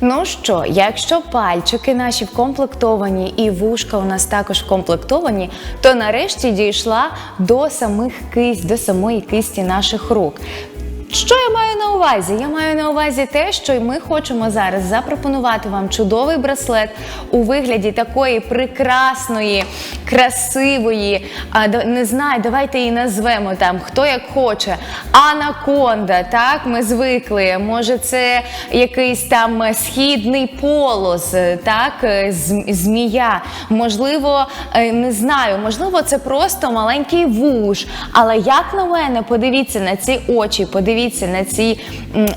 Ну що, якщо пальчики наші вкомплектовані і вушка у нас також вкомплектовані, то нарешті дійшла до самих кисть, до самої кисті наших рук. Що я маю на увазі? Я маю на увазі те, що ми хочемо зараз запропонувати вам чудовий браслет у вигляді такої прекрасної, красивої, не знаю, давайте її назвемо там, хто як хоче. Анаконда, так, ми звикли. Може, це якийсь там східний полос, так, е, змія. Можливо, е, не знаю, можливо, це просто маленький вуш. Але як на мене, подивіться на ці очі, подивіться на ці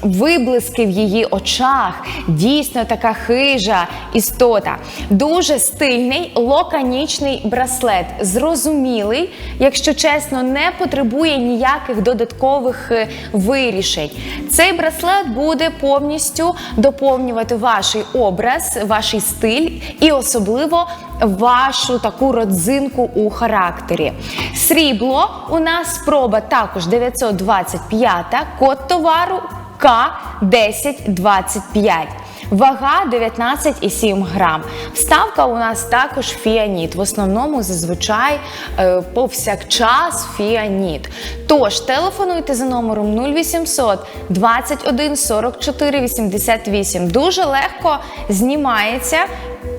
виблиски в її очах. Дійсно така хижа істота. Дуже стильний, лаконічний браслет. Зрозумілий, якщо чесно, не потребує ніяких додаткових е, вирішень. Цей браслет буде повністю доповнювати ваш образ, ваш стиль і особливо вашу таку родзинку у характері. Срібло у нас спроба також 925, код товару К1025. Вага 19,7 грам. Вставка у нас також фіаніт. В основному зазвичай е, повсякчас фіаніт. Тож телефонуйте за номером 0800 21 44 88. Дуже легко знімається.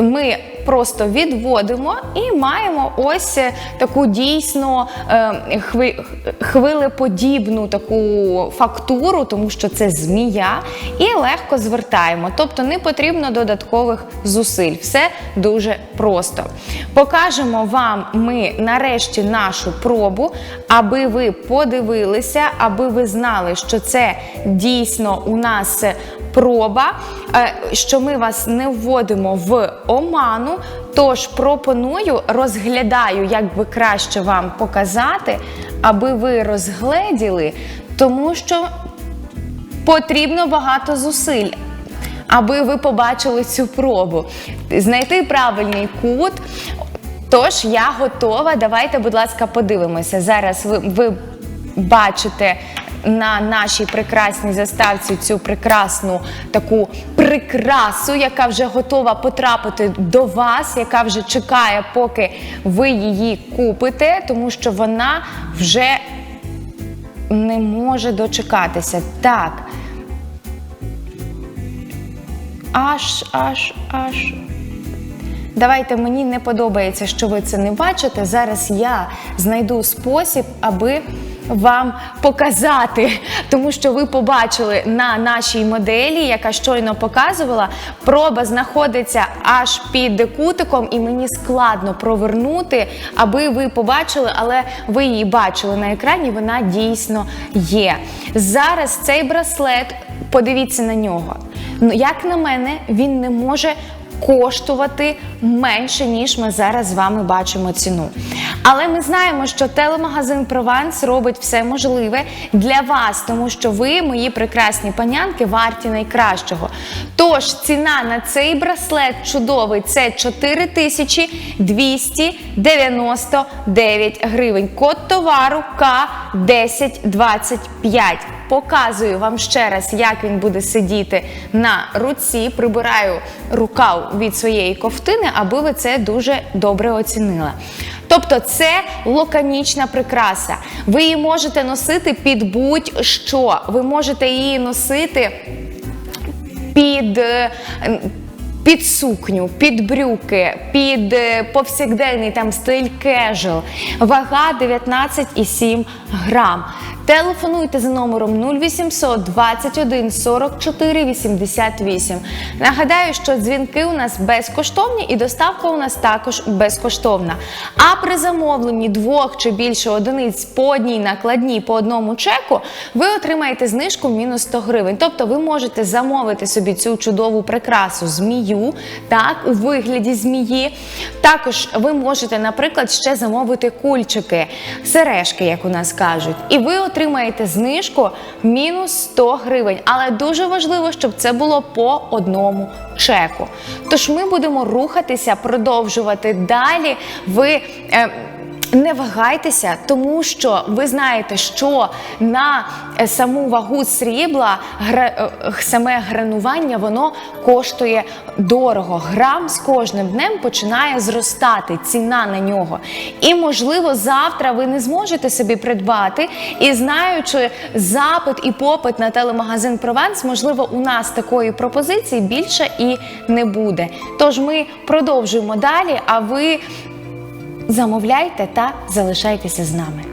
Ми просто відводимо і маємо ось е, таку дійсно е, хви- хвилеподібну таку фактуру, тому що це змія, і легко звертаємо. Тобто не потрібно додаткових зусиль. Все дуже просто. Покажемо вам ми нарешті нашу пробу, аби ви подивилися, аби ви знали, що це дійсно у нас проба, е, що ми вас не вводимо в оману. Тож пропоную, розглядаю, як би краще вам показати, аби ви розгледіли, тому що потрібно багато зусиль. Аби ви побачили цю пробу, знайти правильний кут. Тож я готова. Давайте, будь ласка, подивимося. Зараз ви, ви бачите на нашій прекрасній заставці цю прекрасну таку прикрасу, яка вже готова потрапити до вас, яка вже чекає, поки ви її купите, тому що вона вже не може дочекатися. Так. Аж, аж, аж. Давайте мені не подобається, що ви це не бачите. Зараз я знайду спосіб, аби вам показати, тому що ви побачили на нашій моделі, яка щойно показувала, проба знаходиться аж під кутиком, і мені складно провернути, аби ви побачили, але ви її бачили на екрані. Вона дійсно є. Зараз цей браслет, подивіться на нього. Ну, як на мене, він не може коштувати менше, ніж ми зараз з вами бачимо ціну. Але ми знаємо, що телемагазин Прованс робить все можливе для вас, тому що ви, мої прекрасні панянки, варті найкращого. Тож ціна на цей браслет чудовий це 4299 гривень. Код товару К1025. Показую вам ще раз, як він буде сидіти на руці. Прибираю рукав від своєї ковтини, аби ви це дуже добре оцінили. Тобто це лаконічна прикраса. Ви її можете носити під будь-що. Ви можете її носити під. е, Під сукню, під брюки, під е, повсякденний там стиль кежел. Вага 19,7 грам. Телефонуйте за номером 0800 21 44 88. Нагадаю, що дзвінки у нас безкоштовні і доставка у нас також безкоштовна. А при замовленні двох чи більше одиниць по одній накладній по одному чеку ви отримаєте знижку мінус 100 гривень. Тобто ви можете замовити собі цю чудову прикрасу змію, так, у вигляді змії. Також ви можете, наприклад, ще замовити кульчики, сережки, як у нас кажуть, і ви отримаєте знижку мінус 100 гривень. Але дуже важливо, щоб це було по одному чеку. Тож ми будемо рухатися, продовжувати далі. Ви. Е, Не вагайтеся, тому що ви знаєте, що на е, саму вагу срібла е, саме гранування воно коштує дорого. Грам з кожним днем починає зростати ціна на нього. І можливо, завтра ви не зможете собі придбати. І знаючи запит і попит на телемагазин Прованс, можливо, у нас такої пропозиції більше і не буде. Тож ми продовжуємо далі. А ви замовляйте та залишайтеся з нами.